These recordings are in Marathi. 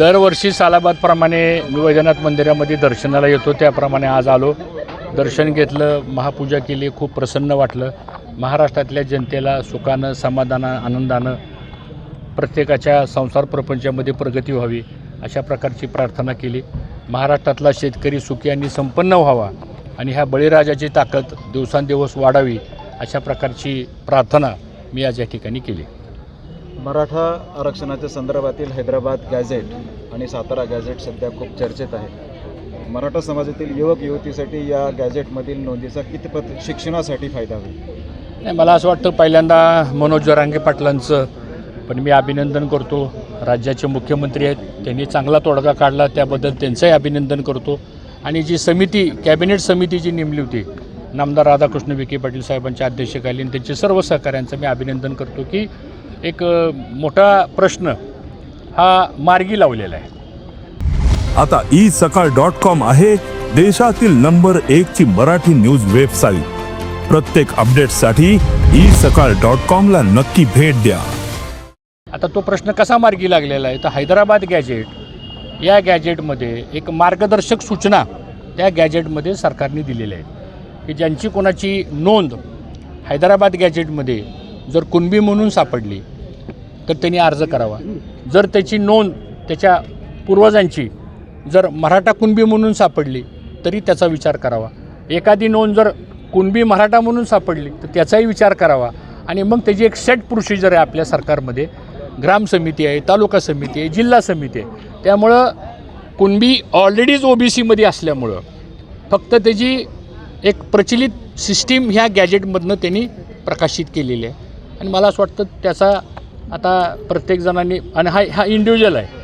दरवर्षी सालाबादप्रमाणे मी वैद्यनाथ मंदिरामध्ये दर्शनाला येतो. त्याप्रमाणे आज आलो. दर्शन घेतलं महापूजा केली खूप प्रसन्न वाटलं. महाराष्ट्रातल्या जनतेला सुखानं समाधानं आनंदानं प्रत्येकाच्या संसार प्रपंचामध्ये प्रगती व्हावी अशा प्रकारची प्रार्थना केली. महाराष्ट्रातला शेतकरी सुखी आणि संपन्न व्हावा आणि ह्या बळीराजाची ताकद दिवसांदिवस वाढावी अशा प्रकारची प्रार्थना मी आज या ठिकाणी केली. मराठा आरक्षणाच्या संदर्भातील हैदराबाद गॅझेट आणि सातारा गॅझेट सध्या खूप चर्चेत आहे मराठा समाजातील युवक युवतीसाठी या गॅझेटमधील नोंदीचा कितपत शिक्षणासाठी फायदा होईल? नाही मला असं वाटतं पहिल्यांदा मनोज जरांगे पाटलांचं पण मी अभिनंदन करतो. राज्याचे मुख्यमंत्री आहेत त्यांनी चांगला तोडगा काढला त्याबद्दल त्यांचंही अभिनंदन करतो. आणि जी समिती कॅबिनेट समिती जी नेमली होती नामदार राधाकृष्ण विखे पाटील साहेबांच्या अध्यक्षतेखाली त्यांचे सर्व सहकाऱ्यांचं मी अभिनंदन करतो की एक मोठा प्रश्न हा मार्गी लावलेला आहे. आता ई सकाळ डॉट कॉम आहे देशातील नंबर एक ची मराठी न्यूज वेबसाईट. प्रत्येक अपडेटसाठी ई सकाळ डॉट कॉम ला नक्की भेट द्या. आता तो प्रश्न कसा मार्गी लागलेला आहे? तर हैदराबाद गॅजेट या गॅजेटमध्ये एक मार्गदर्शक सूचना त्या गॅजेटमध्ये सरकारने दिलेल्या आहेत. की ज्यांची कोणाची नोंद हैदराबाद गॅजेटमध्ये जर कुणबी म्हणून सापडली तर त्यांनी अर्ज करावा. जर त्याची नोंद त्याच्या पूर्वजांची जर मराठा कुणबी म्हणून सापडली तरी त्याचा विचार करावा. एखादी नोंद जर कुणबी मराठा म्हणून सापडली तर त्याचाही विचार करावा. आणि मग त्याची एक सेट प्रोसिजर आहे आपल्या सरकारमध्ये. ग्राम समिती आहे तालुका समिती आहे जिल्हा समिती आहे. त्यामुळं कुणबी ऑलरेडीच ओ बी सीमध्ये असल्यामुळं फक्त त्याची एक प्रचलित सिस्टीम ह्या गॅजेटमधनं त्यांनी प्रकाशित केलेली आहे. आणि मला असं वाटतं त्याचा आता प्रत्येकजणांनी आणि हा हा इंडिव्हिज्युअल आहे.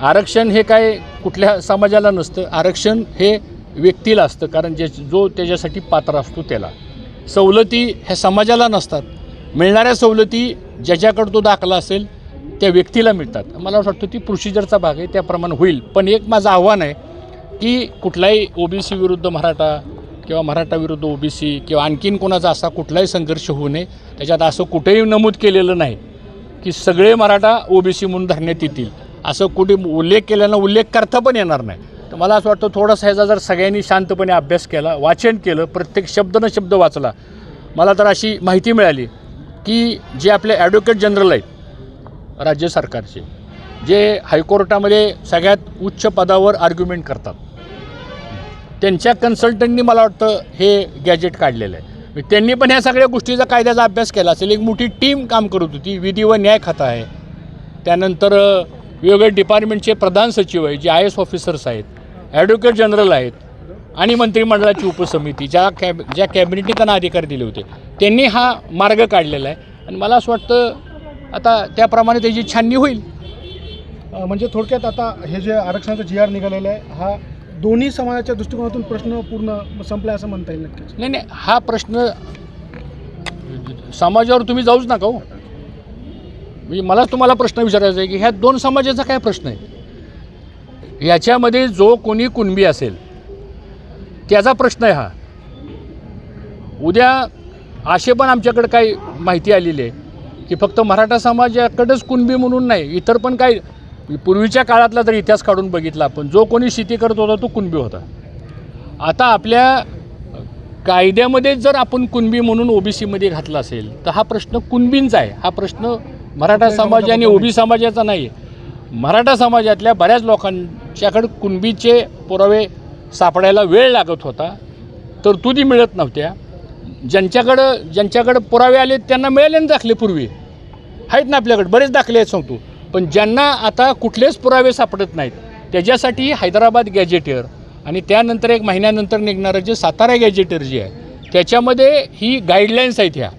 आरक्षण हे काय कुठल्या समाजाला नसतं आरक्षण हे व्यक्तीला असतं कारण जे जो त्याच्यासाठी पात्र असतो त्याला. सवलती ह्या समाजाला नसतात. मिळणाऱ्या सवलती ज्याच्याकडं तो दाखला असेल त्या व्यक्तीला मिळतात. मला असं वाटतं ती प्रोसिजरचा भाग आहे त्याप्रमाणे होईल. पण एक माझं आव्हान आहे की कुठलाही ओ बी सी विरुद्ध मराठा किंवा मराठा विरुद्ध ओ बी सी किंवा आणखीन कोणाचा असा कुठलाही संघर्ष होऊ नये त्याच्यात असं कुठेही नमूद केलेलं नाही की सगळे मराठा ओ बी सी म्हणून धरण्यात येतील. असं कुठे उल्लेख केल्यानं उल्लेख करता पण येणार नाही. तर मला असं वाटतं थोडासा ह्याचा जर सगळ्यांनी शांतपणे अभ्यास केला वाचन केलं प्रत्येक शब्द न शब्द वाचला मला तर अशी माहिती मिळाली की जे आपले ॲडव्होकेट जनरल आहेत राज्य सरकारचे जे हायकोर्टामध्ये सगळ्यात उच्च पदावर आर्ग्युमेंट करतात. त्यांच्या कन्सल्टंटनी मला वाटतं हे गॅजेट काढलेलं आहे. त्यांनी पण ह्या सगळ्या गोष्टीचा कायद्याचा अभ्यास केला असेल. एक मोठी टीम काम करत होती. विधी व न्याय खातं आहे. त्यानंतर वेगवेगळ्या डिपार्टमेंटचे प्रधान सचिव आहे जे आय एस ऑफिसर्स आहेत ॲडव्होकेट जनरल आहेत आणि मंत्रिमंडळाची उपसमिती ज्या कॅब ज्या कॅबिनेटने त्यांना अधिकार दिले होते. त्यांनी हा मार्ग काढलेला आहे. आणि मला असं वाटतं आता त्याप्रमाणे त्याची छाननी होईल. म्हणजे थोडक्यात आता हे जे आरक्षणाचा जी आर निघालेलं आहे हा दोन्ही समाजाच्या दृष्टिकोनातून प्रश्न पूर्ण संपला असं म्हणता येईल नक्कीच. नाही नाही हा प्रश्न समाजावर तुम्ही जाऊच नका हो. म्हणजे मलाच तुम्हाला प्रश्न विचारायचा आहे की ह्या दोन समाजाचा काय प्रश्न आहे? याच्यामध्ये जो कोणी कुणबी असेल त्याचा प्रश्न आहे हा. उद्या असे पण आमच्याकडे काही माहिती आलेली आहे की फक्त मराठा समाजाकडेच कुणबी म्हणून नाही इतर पण काही पूर्वीच्या काळातला जर इतिहास काढून बघितला आपण जो कोणी शेती करत होता तो कुणबी होता. आता आपल्या कायद्यामध्ये जर आपण कुणबी म्हणून ओबीसीमध्ये घातला असेल तर हा प्रश्न कुणबींचा आहे. हा प्रश्न मराठा समाज आणि ओबी समाजाचा नाही आहे मराठा समाजातल्या बऱ्याच लोकांच्याकडे कुणबीचे पुरावे सापडायला वेळ लागत होता तरतुदी मिळत नव्हत्या. ज्यांच्याकडं ज्यांच्याकडं पुरावे आले त्यांना मिळाले ना दाखले पूर्वी. आहेत ना आपल्याकडे बरेच दाखले आहेत सांगतो पण ज्यांना आता कुठलेच पुरावे सापडत नाहीत त्याच्यासाठी हैदराबाद गॅजेटियर आणि त्यानंतर एक महिन्यानंतर निघणारं जे सातारा गॅजेटियर जे आहे त्याच्यामध्ये ही गाईडलाईन्स आहेत ह्या.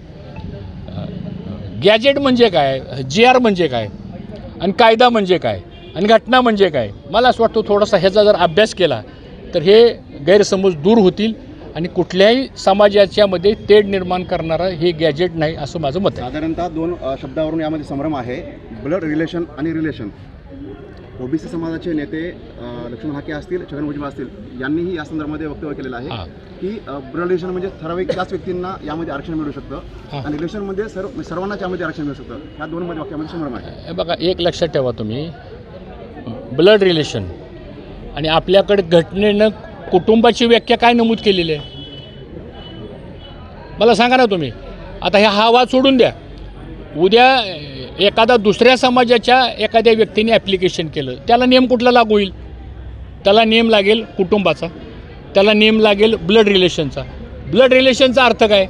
गॅजेट म्हणजे काय? जी आर म्हणजे काय? आणि कायदा म्हणजे काय? आणि घटना म्हणजे काय? मला असं वाटतं थोडासा ह्याचा जर अभ्यास केला तर हे गैरसमज दूर होतील. आणि कुठल्याही समाजाच्यामध्ये तेढ निर्माण करणारं हे गॅजेट नाही असं माझं मत आहे. साधारणतः दोन शब्दावरून यामध्ये संभ्रम आहे. ब्लड रिलेशन आणि रिलेशन. ओबीसी समाजाचे नेते लक्ष्मण हाके असतील छगन भुजबळ असतील यांनीही या संदर्भामध्ये वक्तव्य केलेलं. आहे की ब्लड रिलेशन म्हणजे ठराविक त्याच व्यक्तींना यामध्ये आरक्षण मिळू शकतं. आणि रिलेशनमध्ये सर्व सर्वांनाच यामध्ये आरक्षण मिळू शकतं. ह्या दोन मध्ये वाक्यामध्ये संभ्रम आहे. हे बघा एक लक्षात ठेवा तुम्ही. ब्लड रिलेशन आणि आपल्याकडे घटनेनं कुटुंबाची व्याख्या काय नमूद केलेली आहे? मला सांगा ना तुम्ही. आता ह्या हा वाद सोडून द्या. उद्या एखादा दुसऱ्या समाजाच्या एखाद्या व्यक्तीने ॲप्लिकेशन केलं त्याला नियम कुठला लागू होईल? त्याला नियम लागेल कुटुंबाचा. त्याला नियम लागेल ब्लड रिलेशनचा ब्लड रिलेशनचा अर्थ काय?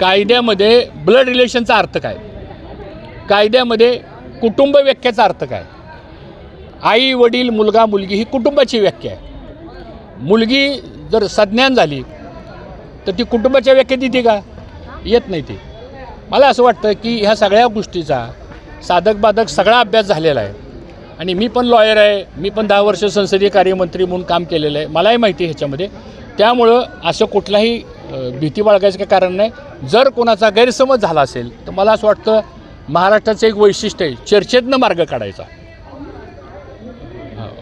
कायद्यामध्ये ब्लड रिलेशनचा अर्थ काय? कायद्यामध्ये कुटुंब व्याख्याचा अर्थ काय? आई वडील मुलगा मुलगी ही कुटुंबाची व्याख्या आहे. मुलगी जर सज्ञान झाली तर ती कुटुंबाच्या व्याख्येत येते का? येत नाही ती. मला असं वाटतं की ह्या सगळ्या गोष्टीचा साधक बाधक सगळा अभ्यास झालेला आहे. आणि मी पण लॉयर आहे मी पण दहा वर्ष संसदीय कार्यमंत्री म्हणून काम केलेलं आहे. मलाही माहिती आहे ह्याच्यामध्ये. त्यामुळं असं कुठलाही भीती बाळगायचं काही कारण नाही. जर कोणाचा गैरसमज झाला असेल तर मला असं वाटतं महाराष्ट्राचं एक वैशिष्ट्य आहे चर्चेतनं मार्ग काढायचा.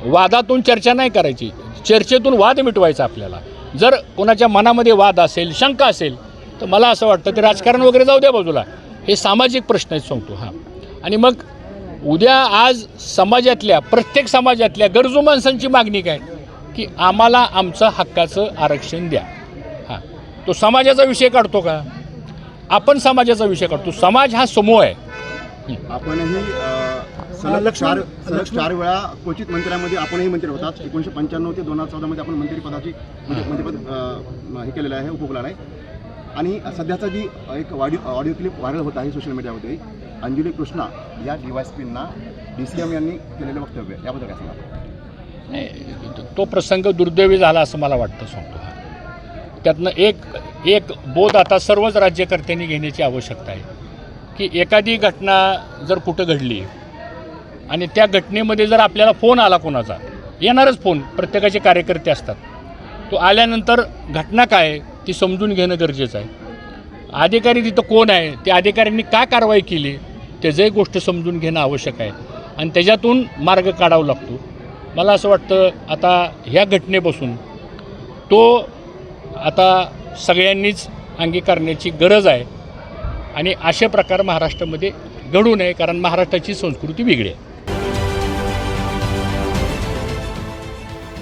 वादातून चर्चा नाही करायची. चर्चेतून वाद मिटवायचा आपल्याला. जर कोणाच्या मनामध्ये वाद असेल शंका असेल तर मला असं वाटतं ते राजकारण वगैरे जाऊ द्या बाजूला. हे सामाजिक प्रश्न आहेत सांगतो हां. आणि मग उद्या आज समाजातल्या प्रत्येक समाजातल्या गरजू माणसांची मागणी काय? की आम्हाला आमचं हक्काचं आरक्षण द्या. हां. तो समाजाचा विषय काढतो का? आपण समाजाचा विषय काढतो. समाज हा समूह आहे. आपणही सलग चार सलग चार वेळा क्वचित मंत्र्यामध्ये आपणही मंत्री होतात. एकोणीसशे पंच्याण्णव ते दोन हजार चौदामध्ये आपण मंत्रिपदाची म्हणजे मंत्रिपद अ, हे केलेलं आहे उपभोगलेलं आहे. आणि सध्याचा जी एक ऑडिओ ऑडिओ क्लिप व्हायरल होत आहे सोशल मीडियामध्ये अंजली कृष्णा या डीवायसपींना डी सी एम यांनी केलेलं वक्तव्य याबद्दल काय सांगा नाही, तो प्रसंग दुर्दैवी झाला असं मला वाटतं सांगतो हा. त्यातनं एक एक बोध आता सर्वच राज्यकर्त्यांनी घेण्याची आवश्यकता आहे. की एखादी घटना जर कुठं घडली आणि त्या घटनेमध्ये जर आपल्याला फोन आला कोणाचा येणारच फोन प्रत्येकाचे कार्यकर्ते असतात. तो आल्यानंतर घटना काय आहे ती समजून घेणं गरजेचं आहे. अधिकारी तिथं कोण आहे त्या अधिकाऱ्यांनी काय कारवाई केली त्याचंही गोष्ट समजून घेणं आवश्यक आहे. आणि त्याच्यातून मार्ग काढावा लागतो. मला असं वाटतं आता ह्या घटनेपासून तो आता सगळ्यांनीच अंगीकारण्याची गरज आहे. आणि असे प्रकार महाराष्ट्रामध्ये घडू नये कारण महाराष्ट्राची संस्कृती वेगळी आहे.